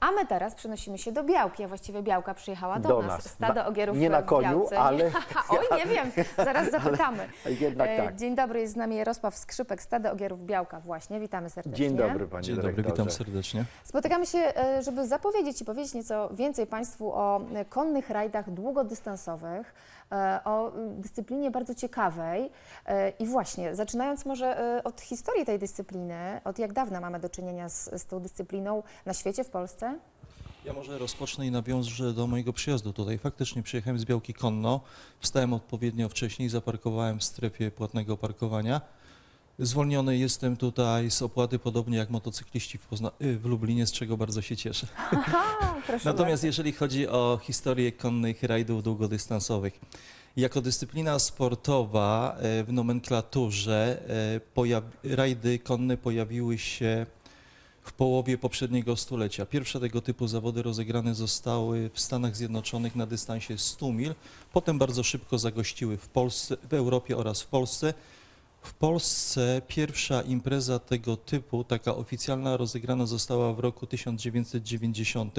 A my teraz przenosimy się do Białki, a właściwie Białka przyjechała do, Do nas. nas. Stado Na- ogierów nie na w koniu, Białce. ale- Oj, nie wiem, zaraz zapytamy. Ale jednak tak. Dzień dobry, jest z nami Jarosław Skrzypek, Stado ogierów Białka właśnie. Witamy serdecznie. Dzień dobry, panie Dzień dobry, dyrektorze. witam serdecznie. Spotykamy się, e, żeby zapowiedzieć i powiedzieć nieco więcej Państwu o konnych rajdach długodystansowych, o mm, dyscyplinie bardzo ciekawej. E, I właśnie, zaczynając może e, od historii tej dyscypliny, od jak dawna mamy do czynienia z, z tą dyscypliną na świecie, w Polsce? Ja może rozpocznę i nawiążę do mojego przyjazdu tutaj. Faktycznie przyjechałem z Białki konno, wstałem odpowiednio wcześniej, zaparkowałem w strefie płatnego parkowania. Zwolniony jestem tutaj z opłaty, podobnie jak motocykliści w, Pozna- y, w Lublinie, z czego bardzo się cieszę. Aha, Natomiast jeżeli chodzi o historię konnych rajdów długodystansowych, jako dyscyplina sportowa e, w nomenklaturze e, rajdy konne pojawiły się w połowie poprzedniego stulecia. Pierwsze tego typu zawody rozegrane zostały w Stanach Zjednoczonych na dystansie 100 mil, potem bardzo szybko zagościły w Polsce, w Europie oraz w Polsce. W Polsce pierwsza impreza tego typu, taka oficjalna, rozegrana została w roku 1990.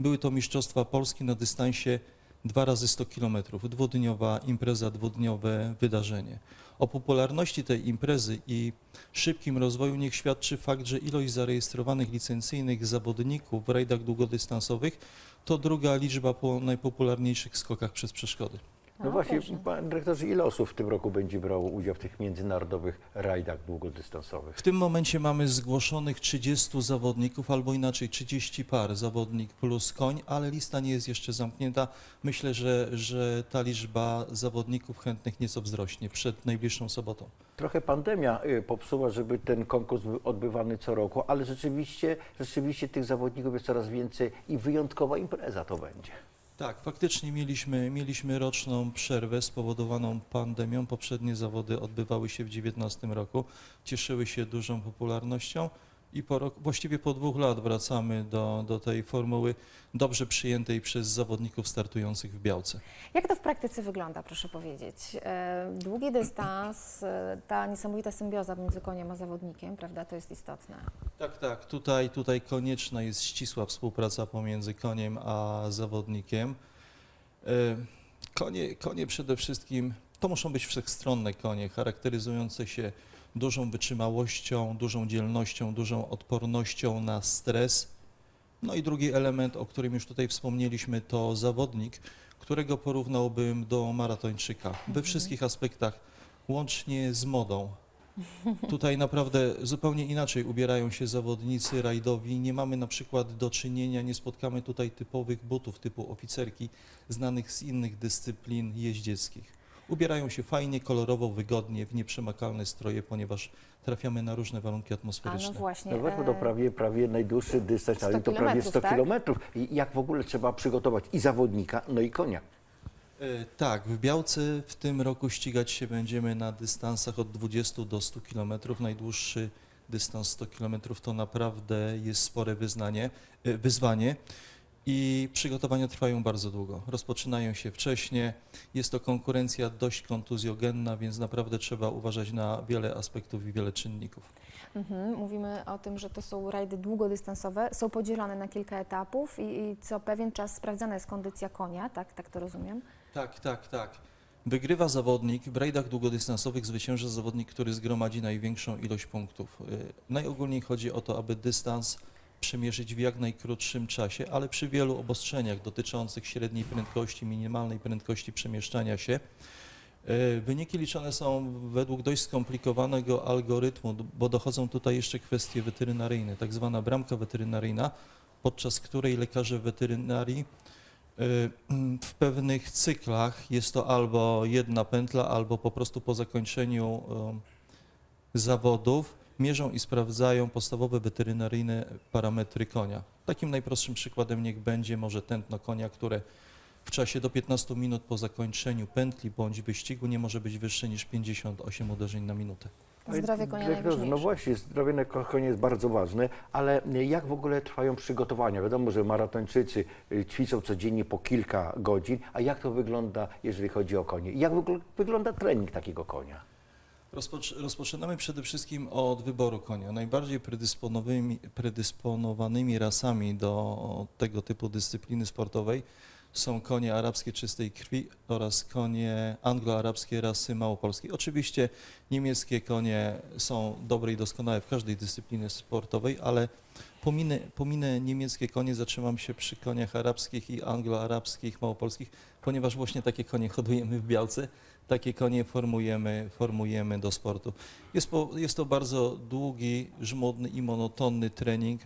Były to Mistrzostwa Polski na dystansie 2 razy 100 km. Dwudniowa impreza, dwudniowe wydarzenie. O popularności tej imprezy i szybkim rozwoju niech świadczy fakt, że ilość zarejestrowanych licencyjnych zawodników w rajdach długodystansowych to druga liczba po najpopularniejszych skokach przez przeszkody. No O, właśnie, proszę. panie dyrektorze, ile osób w tym roku będzie brało udział w tych międzynarodowych rajdach długodystansowych? W tym momencie mamy zgłoszonych 30 zawodników, albo inaczej 30 par zawodnik plus koń, ale lista nie jest jeszcze zamknięta. Myślę, że, że ta liczba zawodników chętnych nieco wzrośnie przed najbliższą sobotą. Trochę pandemia y, popsuła, żeby ten konkurs był odbywany co roku, ale rzeczywiście, rzeczywiście tych zawodników jest coraz więcej i wyjątkowa impreza to będzie. Tak, faktycznie mieliśmy, mieliśmy roczną przerwę spowodowaną pandemią. Poprzednie zawody odbywały się w 2019 roku, cieszyły się dużą popularnością i po rok, właściwie po dwóch lat wracamy do, do tej formuły dobrze przyjętej przez zawodników startujących w Białce. Jak to w praktyce wygląda, proszę powiedzieć? E, Długi dystans, e, ta niesamowita symbioza między koniem a zawodnikiem, prawda, to jest istotne. Tak, tak. Tutaj, tutaj konieczna jest ścisła współpraca pomiędzy koniem a zawodnikiem. E, Konie, konie przede wszystkim to muszą być wszechstronne konie, charakteryzujące się dużą wytrzymałością, dużą dzielnością, dużą odpornością na stres. No i drugi element, o którym już tutaj wspomnieliśmy, to zawodnik, którego porównałbym do maratończyka we wszystkich aspektach, łącznie z modą. Tutaj naprawdę zupełnie inaczej ubierają się zawodnicy rajdowi. Nie mamy na przykład do czynienia, nie spotkamy tutaj typowych butów typu oficerki, znanych z innych dyscyplin jeździeckich. Ubierają się fajnie, kolorowo, wygodnie, w nieprzemakalne stroje, ponieważ trafiamy na różne warunki A atmosferyczne. no właśnie. No właśnie, to e, prawie, prawie najdłuższy dystans, 100 ale to prawie 100 kilometrów, tak? kilometrów. I jak w ogóle trzeba przygotować i zawodnika, no i konia. E, Tak, w Białce w tym roku ścigać się będziemy na dystansach od 20 do 100 km. Najdłuższy dystans 100 km to naprawdę jest spore wyznanie, e, wyzwanie i przygotowania trwają bardzo długo. Rozpoczynają się wcześnie. Jest to konkurencja dość kontuzjogenna, więc naprawdę trzeba uważać na wiele aspektów i wiele czynników. Mhm, mówimy o tym, że to są rajdy długodystansowe, są podzielone na kilka etapów i, i co pewien czas sprawdzana jest kondycja konia, tak, tak to rozumiem? Tak, tak, tak. Wygrywa zawodnik, w rajdach długodystansowych zwycięża zawodnik, który zgromadzi największą ilość punktów. Y, Najogólniej chodzi o to, aby dystans przemierzyć w jak najkrótszym czasie, ale przy wielu obostrzeniach dotyczących średniej prędkości, minimalnej prędkości przemieszczania się. Y, Wyniki liczone są według dość skomplikowanego algorytmu, bo dochodzą tutaj jeszcze kwestie weterynaryjne, tak zwana bramka weterynaryjna, podczas której lekarze weterynarii Y, W pewnych cyklach jest to albo jedna pętla, albo po prostu po zakończeniu y, zawodów mierzą i sprawdzają podstawowe weterynaryjne parametry konia. Takim najprostszym przykładem niech będzie może tętno konia, które w czasie do 15 minut po zakończeniu pętli bądź wyścigu nie może być wyższe niż 58 uderzeń na minutę. Zdrowie konia dyrektorze, No najważniejsze. właśnie, zdrowie konia jest bardzo ważne, ale jak w ogóle trwają przygotowania? Wiadomo, że maratończycy y, ćwiczą codziennie po kilka godzin, a jak to wygląda, jeżeli chodzi o konie? Jak w ogóle wygląda trening takiego konia? Rozpocz- rozpoczynamy przede wszystkim od wyboru konia. Najbardziej predysponowanymi rasami do tego typu dyscypliny sportowej są konie arabskie czystej krwi oraz konie anglo-arabskie rasy małopolskiej. Oczywiście niemieckie konie są dobre i doskonałe w każdej dyscyplinie sportowej, ale pominę, pominę niemieckie konie, zatrzymam się przy koniach arabskich i anglo-arabskich, małopolskich, ponieważ właśnie takie konie hodujemy w Białce takie konie formujemy, formujemy do sportu. Jest, po, jest to bardzo długi, żmudny i monotonny trening,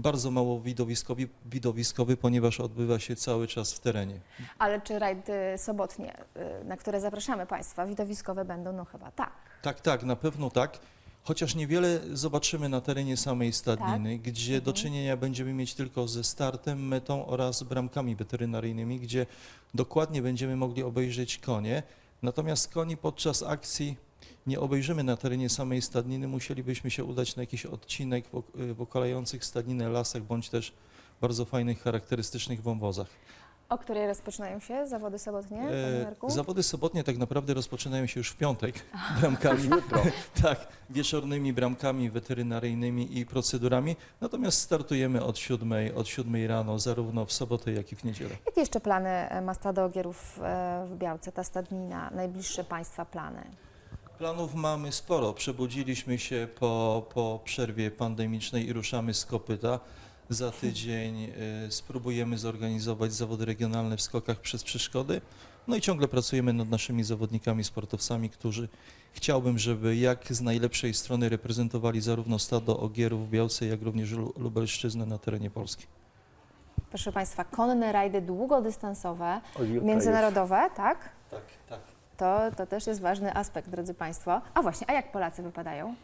bardzo mało widowiskowy, widowiskowy, ponieważ odbywa się cały czas w terenie. Ale czy rajdy sobotnie, y, na które zapraszamy Państwa, widowiskowe będą? No chyba tak. Tak, tak, na pewno tak. Chociaż niewiele zobaczymy na terenie samej stadniny, gdzie do Mhm. czynienia będziemy mieć tylko ze startem, metą oraz bramkami weterynaryjnymi, gdzie dokładnie będziemy mogli obejrzeć konie. Natomiast koni podczas akcji nie obejrzymy na terenie samej stadniny, musielibyśmy się udać na jakiś odcinek w, ok- w okalających stadninę lasach, bądź też bardzo fajnych, charakterystycznych wąwozach. O której rozpoczynają się zawody sobotnie, E? Zawody sobotnie tak naprawdę rozpoczynają się już w piątek bramkami. tak, wieczornymi bramkami weterynaryjnymi i procedurami. Natomiast startujemy od siódmej, od siódmej rano, zarówno w sobotę, jak i w niedzielę. Jakie jeszcze plany ma stado ogierów e, w Białce, ta stadnina, najbliższe Państwa plany? Planów mamy sporo. Przebudziliśmy się po, po przerwie pandemicznej i ruszamy z kopyta. Za tydzień y, spróbujemy zorganizować zawody regionalne w skokach przez przeszkody. No i ciągle pracujemy nad naszymi zawodnikami, sportowcami, którzy chciałbym, żeby jak z najlepszej strony reprezentowali zarówno stado ogierów w Białce, jak również Lu- Lubelszczyznę na terenie Polski. Proszę Państwa, konne rajdy długodystansowe, międzynarodowe, tak? Tak, tak. To, to też jest ważny aspekt, drodzy Państwo. A właśnie, a jak Polacy wypadają?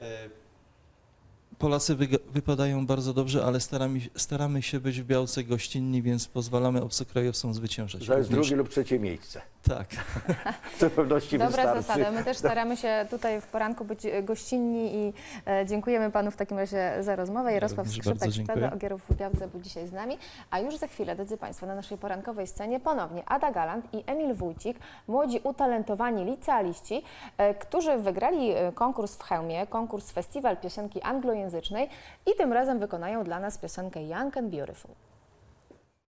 E, Polacy wyga- wypadają bardzo dobrze, ale staramy, staramy się być w Białce gościnni, więc pozwalamy obcokrajowcom zwyciężać. Zająć również. drugie lub trzecie miejsce. Tak. W zupełności Dobra wystarczy. zasada. My też staramy się tutaj w poranku być e, gościnni i e, dziękujemy Panu w takim razie za rozmowę. Jarosław również Skrzypek. Stada Ogierów w Białce był dzisiaj z nami. A już za chwilę, drodzy Państwo, na naszej porankowej scenie ponownie Ada Galant i Emil Wójcik, młodzi utalentowani licealiści, e, którzy wygrali konkurs w Chełmie, konkurs Festiwal Piosenki I tym razem wykonają dla nas piosenkę Young and Beautiful.